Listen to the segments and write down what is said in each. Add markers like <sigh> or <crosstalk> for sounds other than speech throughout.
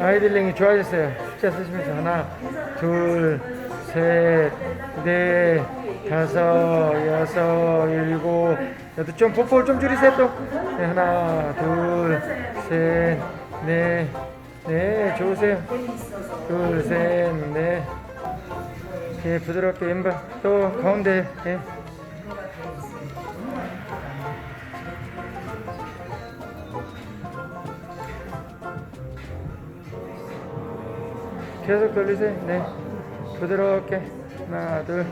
아이들링이 좋아졌어요. 숫자 쓰시면서 하나, 둘, 셋, 넷, 다섯, 여섯, 일곱, 여덟 좀 포포를 좀 줄이세요 또. 네, 하나, 둘, 셋, 넷, 네 좋으세요. 둘, 셋, 넷. 예, 부드럽게 왼발 또 가운데 예. 계속 돌리세요. 네. 부드럽게. 하나, 둘.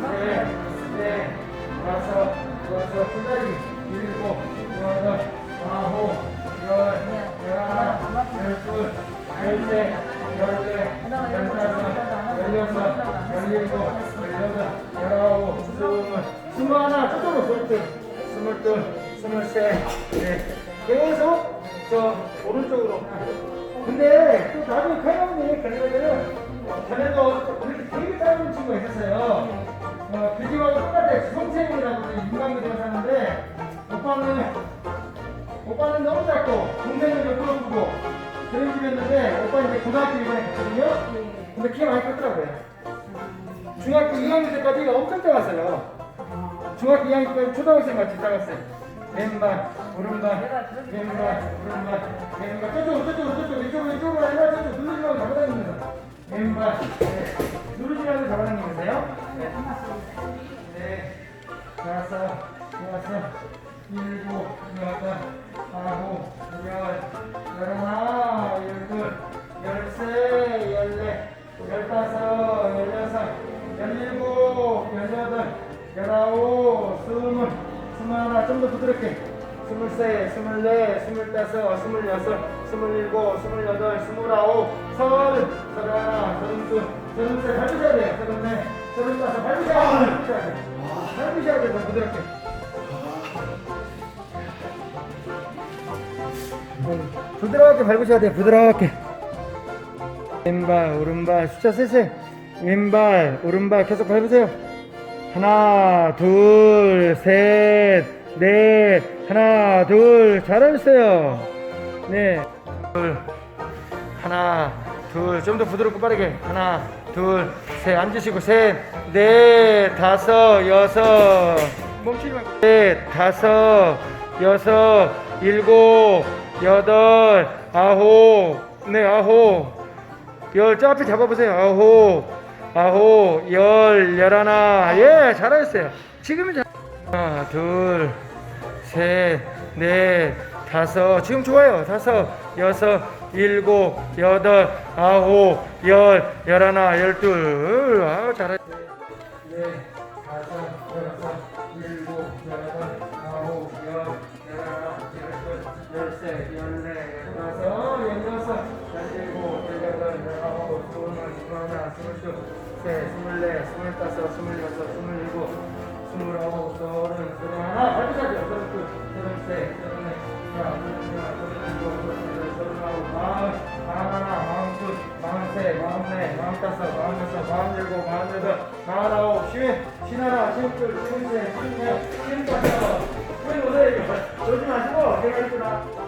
네, 네, 열다섯, 열여섯, 열일곱, 열여덟, 열아홉, 스물, 스물 하나, 저쪽으로 스물둘, 스물둘, 스물셋, 네. 계속 저 오른쪽으로. 근데 또 나중에 칼럼니 그러면은 전에도 되게 짧은 친구가 있었어요. 어, 그 집하고 똑같아. 성생이라고 인간이 되어 사는데 오빠는 오빠는 너무 작고 동생은 좀 크고 그런 집이었는데 오빠 이제 고등학교 이번에 갔거든요. 근데 키가 많이 컸더라고요. 중학교 2학년 때까지 엄청 작았어요. 중학교 2학년 때까지 초등학생 같이 작았어요. 왼발, 오른발, 왼발, 오른발, 왼발, 저쪽으로, 저쪽으로, 저쪽으로, 이쪽으로, 이쪽으로 아니라 저쪽 부드럽게. 스물세, 스물네, 스물다섯, 스물여섯, 스물일곱, 스물여덟, 밟으셔야 돼요. 서른네, 서른다섯, 밟으셔야 돼요. 밟으셔야 돼요. 더 부드럽게. 부드럽게 밟으셔야 돼요. 부드럽게. 왼발, 오른발, 숫자 세세요. 왼발, 오른발 계속 밟으세요. 하나, 둘, 셋, 넷, 하나, 둘, 잘하셨어요. 네, 둘, 하나, 둘, 좀 더 부드럽고 빠르게. 하나, 둘, 셋, 앉으시고, 셋, 넷, 다섯, 여섯, 멈추지 말고. 넷, 다섯, 여섯, 일곱, 여덟, 아홉, 네, 아홉, 열, 저 앞에 잡아보세요. 아홉, 아홉, 열, 열하나. 예, 잘하셨어요. 지금은 잘. 하나, 둘, 셋, 넷, 다섯. 지금 좋아요. 다섯, 여섯, 일곱, 여덟, 아홉, 열, 열하나, 열둘. 아, 잘하셨어요. 네, 다섯, 여섯, 일곱, 여덟, 아홉, 열, 열하나, 열둘, 열셋, 열넷, 열다섯, 열여섯, 열일곱, 열여덟, 열아홉, 스물, 스물하나, 스물둘, 셋, 스물넷, 스물다섯, 스물여섯, 스물일곱, 스물아홉, 서른, 서른하나, 밟으셔야죠. 서른둘, 서른셋, 서른넷, 서른아홉, 마흔, 마흔하나, 마흔둘, 마흔셋, 마흔넷, 마흔다섯, 마흔여섯, 마흔일곱, 마흔여덟, 마흔아홉, 쉰, 쉰하나, 쉰둘, 쉰셋, 쉰넷, 쉰다섯, 놀지 마시고 제가 있구나.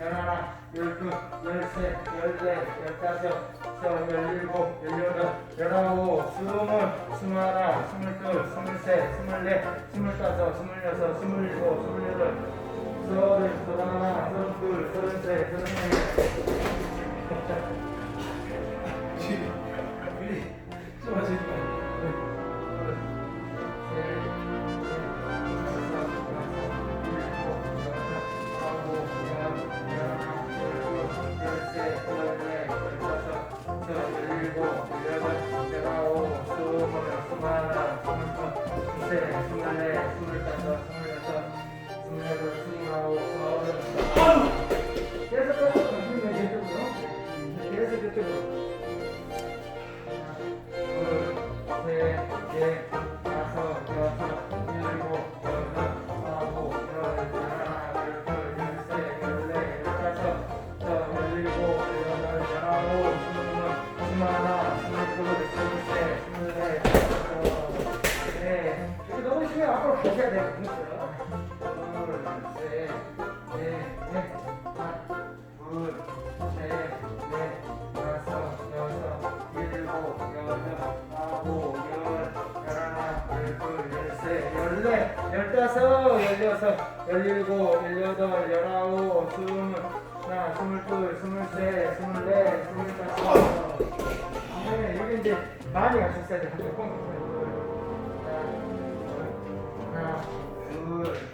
열하나, 열둘, 열셋, 열넷, 열다섯, 열, 열일곱, 열여덟, 열아홉, 스물, 스물하나, 스물둘, 스물셋, 스물넷, 스물다섯, 스물여섯, 스물일곱, 스물여덟, 서른, 서른하나, 서른둘, 서른셋, 서른넷. <laughs> Yeah. 열다섯, 열여섯, 열일곱, 열여덟, 열아홉, 스물, 하나, 스물둘, 스물셋, 스물넷, 스물다섯. 네, 여기 이제 많이 가셨어야 돼. 한쪽 뻥. 하나, 둘,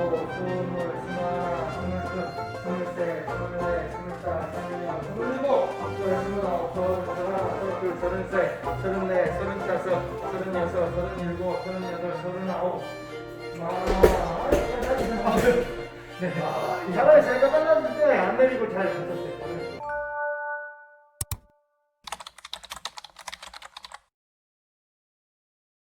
서른, 서른하나, 서른둘, 서른셋, 서른넷, 서른다섯, 서른여섯, 서른일곱, 서른여덟, 서른아홉, 아, 네. 잘하셨어요. 빨랐을 때 안 내리고 잘 쳤었어요.